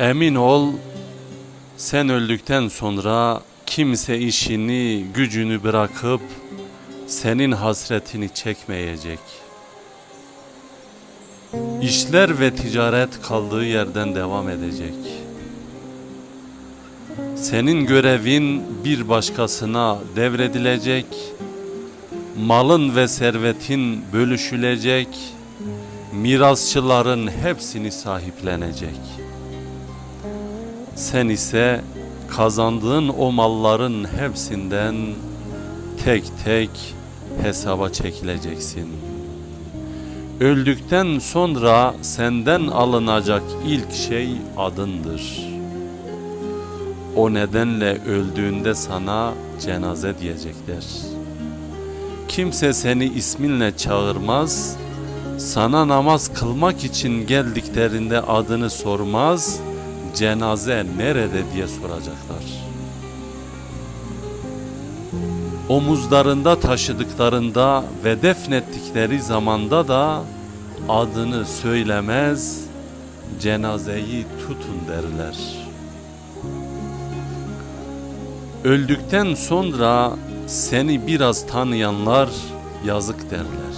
Emin ol sen öldükten sonra kimse işini, gücünü bırakıp senin hasretini çekmeyecek. İşler ve ticaret kaldığı yerden devam edecek. Senin görevin bir başkasına devredilecek. Malın ve servetin bölüşülecek. Mirasçıların hepsini sahiplenecek. Sen ise kazandığın o malların hepsinden tek tek hesaba çekileceksin. Öldükten sonra senden alınacak ilk şey adındır. O nedenle öldüğünde sana cenaze diyecekler. Kimse seni isminle çağırmaz, sana namaz kılmak için geldiklerinde adını sormaz, cenaze nerede diye soracaklar. Omuzlarında taşıdıklarında ve defnettikleri zamanda da adını söylemez, cenazeyi tutun derler. Öldükten sonra seni biraz tanıyanlar yazık derler.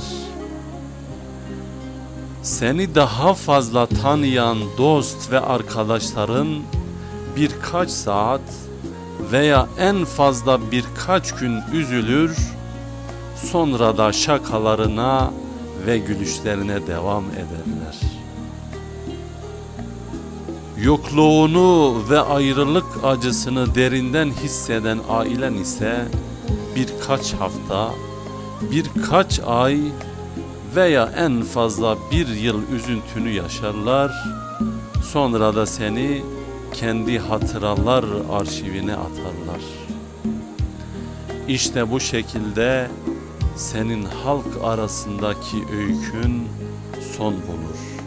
Seni daha fazla tanıyan dost ve arkadaşların birkaç saat veya en fazla birkaç gün üzülür, sonra da şakalarına ve gülüşlerine devam ederler. Yokluğunu ve ayrılık acısını derinden hisseden ailen ise birkaç hafta, birkaç ay veya en fazla bir yıl üzüntünü yaşarlar. Sonra da seni kendi hatıralar arşivine atarlar. İşte bu şekilde senin halk arasındaki öykün son bulur.